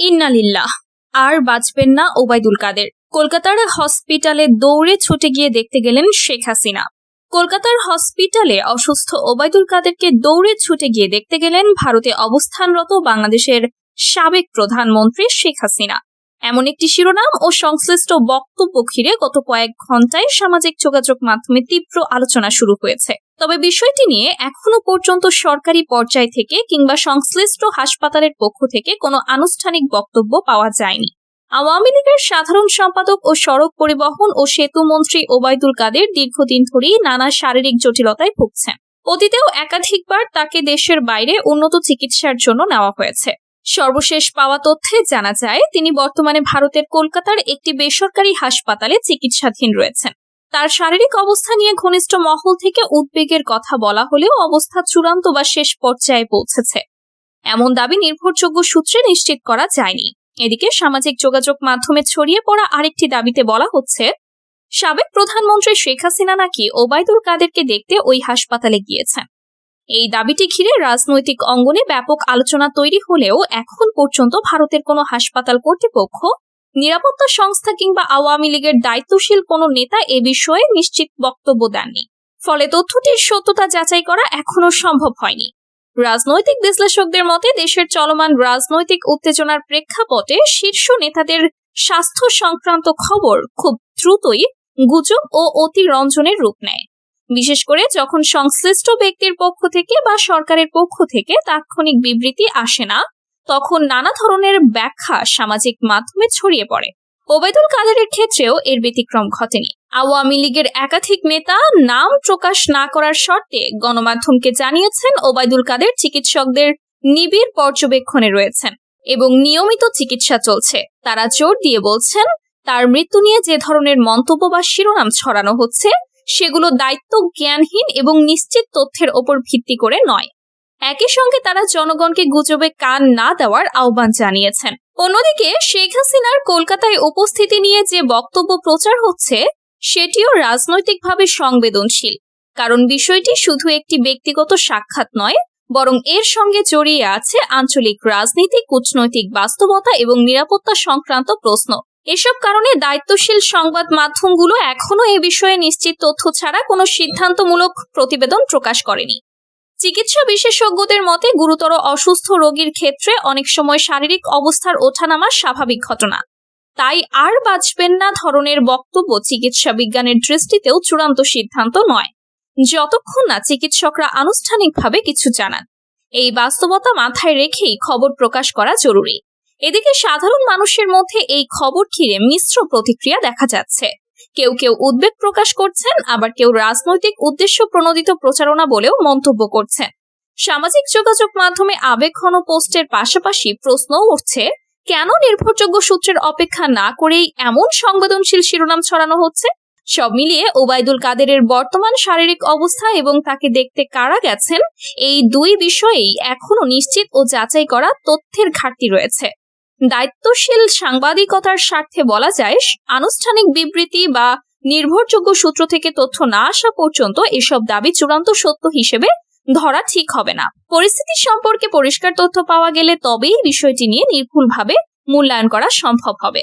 ইন্নালিল্লাহ। আর বাঁচবেন না ওবায়দুল কাদের। কলকাতার হসপিটালে দৌড়ে ছুটে গিয়ে দেখতে গেলেন শেখ হাসিনা। কলকাতার হসপিটালে অসুস্থ ওবায়দুল কাদেরকে দৌড়ে ছুটে গিয়ে দেখতে গেলেন ভারতে অবস্থানরত বাংলাদেশের সাবেক প্রধানমন্ত্রী শেখ হাসিনা। এমন একটি শিরোনাম ও সংশ্লিষ্ট বক্তব্য ঘিরে গত কয়েক ঘন্টায় সামাজিক যোগাযোগ মাধ্যমে তীব্র আলোচনা শুরু হয়েছে। তবে বিষয়টি নিয়ে এখনও পর্যন্ত সরকারি পর্যায় থেকে কিংবা সংশ্লিষ্ট হাসপাতালের পক্ষ থেকে কোনো আনুষ্ঠানিক বক্তব্য পাওয়া যায়নি। আওয়ামী লীগের সাধারণ সম্পাদক ও সড়ক পরিবহন ও সেতু মন্ত্রী ওবায়দুল কাদের দীর্ঘদিন ধরেই নানা শারীরিক জটিলতায় ভুগছেন। অতীতেও একাধিকবার তাকে দেশের বাইরে উন্নত চিকিৎসার জন্য নেওয়া হয়েছে। সর্বশেষ পাওয়া তথ্যে জানা যায়, তিনি বর্তমানে ভারতের কলকাতার একটি বেসরকারি হাসপাতালে চিকিৎসাধীন রয়েছেন। তার শারীরিক অবস্থা নিয়ে ঘনিষ্ঠ মহল থেকে উদ্বেগের কথা বলা হলেও অবস্থা চূড়ান্ত বা শেষ পর্যায়ে পৌঁছেছে। এমন দাবি নির্ভরযোগ্য সূত্রে নিশ্চিত করা যায়নি। এদিকে সামাজিক যোগাযোগ মাধ্যমে ছড়িয়ে পড়া আরেকটি দাবিতে বলা হচ্ছে, সাবেক প্রধানমন্ত্রী শেখ হাসিনা নাকি ওবায়দুল কাদেরকে দেখতে ওই হাসপাতালে গিয়েছেন। এই দাবিটি ঘিরে রাজনৈতিক অঙ্গনে ব্যাপক আলোচনা তৈরি হলেও এখন পর্যন্ত ভারতের কোনো হাসপাতাল কর্তৃপক্ষ, নিরাপত্তা সংস্থা কিংবা আওয়ামী লীগের দায়িত্বশীল কোনো নেতা এ বিষয়ে নিশ্চিত বক্তব্য দেননি। ফলে তথ্যটির সত্যতা যাচাই করা এখনও সম্ভব হয়নি। রাজনৈতিক বিশ্লেষকদের মতে, দেশের চলমান রাজনৈতিক উত্তেজনার প্রেক্ষাপটে শীর্ষ নেতাদের স্বাস্থ্য সংক্রান্ত খবর খুব দ্রুতই গুজব ও অতিরঞ্জনের রূপ নেয়। বিশেষ করে যখন সংশ্লিষ্ট ব্যক্তির পক্ষ থেকে বা সরকারের পক্ষ থেকে তাৎক্ষণিক বিবৃতি আসে না, তখন নানা ধরনের ব্যাখ্যা সামাজিক মাধ্যমে ছড়িয়ে পড়ে। ওবায়দুল কাদেরের ক্ষেত্রেও এর ব্যতিক্রম ঘটেনি। আওয়ামী লীগের একাধিক নেতা নাম প্রকাশ না করার শর্তে গণমাধ্যমকে জানিয়েছেন ওবায়দুল কাদের চিকিৎসকদের নিবিড় পর্যবেক্ষণে রয়েছেন এবং নিয়মিত চিকিৎসা চলছে। তারা জোর দিয়ে বলছেন, তার মৃত্যু নিয়ে যে ধরনের মন্তব্য বা শিরোনাম ছড়ানো হচ্ছে সেগুলো দায়িত্ব জ্ঞানহীন এবং নিশ্চিত তথ্যের ওপর ভিত্তি করে নয়। একই সঙ্গে তারা জনগণকে গুজবে কান না দেওয়ার আহ্বান জানিয়েছেন। অন্যদিকে শেখ হাসিনার কলকাতায় উপস্থিতি নিয়ে যে বক্তব্য প্রচার হচ্ছে, সেটিও রাজনৈতিকভাবে সংবেদনশীল। কারণ বিষয়টি শুধু একটি ব্যক্তিগত সাক্ষাৎ নয়, বরং এর সঙ্গে জড়িয়ে আছে আঞ্চলিক রাজনীতি কূটনৈতিক বাস্তবতা এবং নিরাপত্তা সংক্রান্ত প্রশ্ন। এসব কারণে দায়িত্বশীল সংবাদ মাধ্যমগুলো এখনও এ বিষয়ে নিশ্চিত তথ্য ছাড়া কোনো সিদ্ধান্তমূলক প্রতিবেদন প্রকাশ করেনি। চিকিৎসা বিশেষজ্ঞদের মতে গুরুতর অসুস্থ রোগীর ক্ষেত্রে অনেক সময় শারীরিক অবস্থার ওঠানামা স্বাভাবিক ঘটনা। তাই আর বাঁচবেন না ধরনের বক্তব্য চিকিৎসা বিজ্ঞানের দৃষ্টিতেও চূড়ান্ত সিদ্ধান্ত নয়। যতক্ষণ না চিকিৎসকরা আনুষ্ঠানিকভাবে কিছু জানান, এই বাস্তবতা মাথায় রেখেই খবর প্রকাশ করা জরুরি। এদিকে সাধারণ মানুষের মধ্যে এই খবর ঘিরে মিশ্র প্রতিক্রিয়া দেখা যাচ্ছে। কেউ কেউ উদ্বেগ প্রকাশ করছেন, আবার কেউ রাজনৈতিক উদ্দেশ্য প্রণোদিত প্রচারণা বলেও মন্তব্য করছেন। সামাজিক যোগাযোগ মাধ্যমে আবেগঘন পোস্টের পাশাপাশি প্রশ্ন উঠছে, কেন নির্ভরযোগ্য সূত্রের অপেক্ষা না করেই এমন সংবেদনশীল শিরোনাম ছড়ানো হচ্ছে? সব মিলিয়ে ওবায়দুল কাদেরের বর্তমান শারীরিক অবস্থা এবং তাকে দেখতে কারা গেছেন, এই দুই বিষয়েই এখনও নিশ্চিত ও যাচাই করা তথ্যের ঘাটতি রয়েছে। দায়িত্বশীল সাংবাদিকতার স্বার্থে বলা যায়, আনুষ্ঠানিক বিবৃতি বা নির্ভরযোগ্য সূত্র থেকে তথ্য না আসা পর্যন্ত এসব দাবি চূড়ান্ত সত্য হিসেবে ধরা ঠিক হবে না। পরিস্থিতি সম্পর্কে পরিষ্কার তথ্য পাওয়া গেলে তবেই বিষয়টি নিয়ে নির্ভুলভাবে মূল্যায়ন করা সম্ভব হবে।